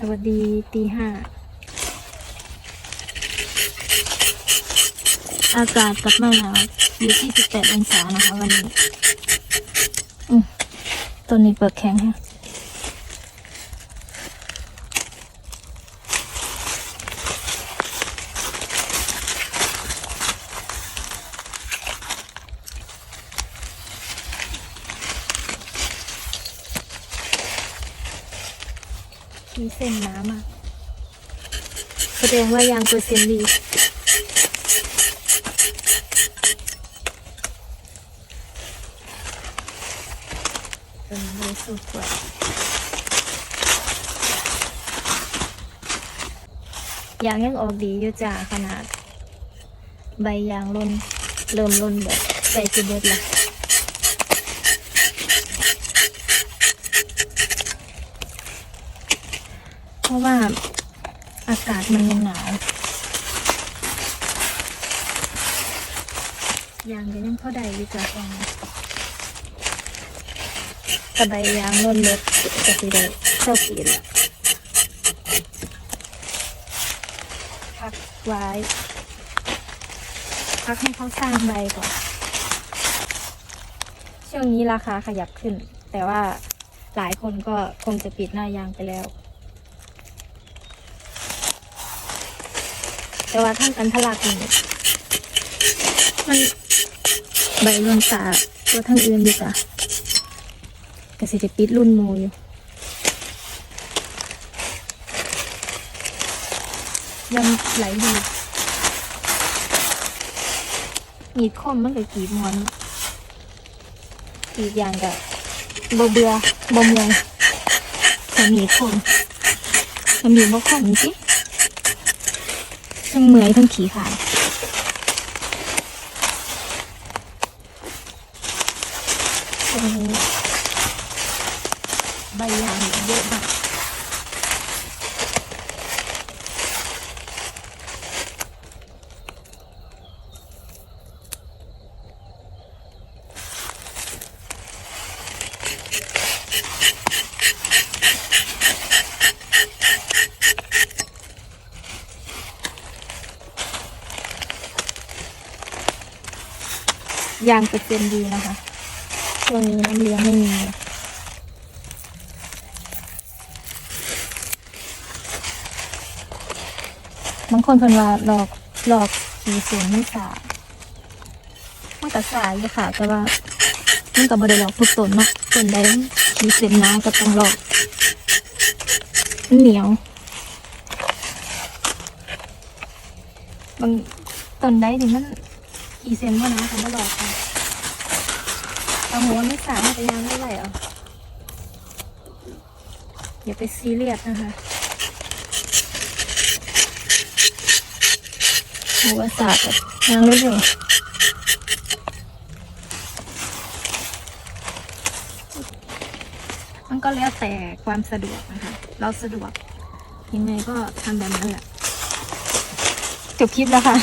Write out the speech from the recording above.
สวัสดีตีห้า อากาศกับมาหนาวอยู่ที่ 18 องศานะคะวันนี้ อืมต้นนี้เปิดแข็งฮะ มีเส้นน้ำอะ แสดงว่ายางเปอร์เซ็นต์ดีเป็นบริสุทธิ์กว่าอยางยังออกดีอยู่จ้าขนาด ใบยางล่นเริ่มล่นแบบใส่สิเบิดละ เพราะว่าอากาศมันหนาว ยางก็ยังเข้าได้อยู่จ้าตอนนี้กระใบยางล้นเล็ดก็สิได้เจ้าปีละพักไว้พักให้เขาสร้างใบก่อน ช่วงนี้ราคาขยับขึ้น แต่ว่าหลายคนก็คงจะปิดหน้ายางไปแล้ว แต่ว่าท่านกันทลักนี่มันใบรวนตาตัวทั้งอื่นดีจ้ะก็สิจะปิดรุ่นโมอยู่ยังไหลดีมีดคมมันก็กรีดหมอนกรีดอย่างกับ่เบื่อบ่เมือยถ้ามีดคมถ้ามีดบ่คมนี่สิ ทั้งเมื่อยทั้งขี่ขลาดโอ้โหใบยางเยอะมาก ยางเปอร์เซ็นต์ดีนะคะช่วงนี้น้ำเลี้ยงไม่มีบางคนเพิ่นว่าหลอกหลอกสีสูงไม่สามันก็สายอยู่ค่ะ แต่ว่ามันก็บ่ได้หลอกทุกต้นเนาะต้นใดมีเส้นน้ำก็ต้องหลอกเหนียวบางต้นใดนี่มัน อีเซนว่านะเขาบ่หลอกค่ะเอาหัวไม่สามันจะยางไม่ไหวเอะอย่าไปซีเรียสนะคะหัวสาดแบบนางเร็วๆมันก็แล้วแต่ความสะดวกนะคะ เราสะดวกยังไงก็ทำแบบนั้นแหละจบคลิปแล้วค่ะ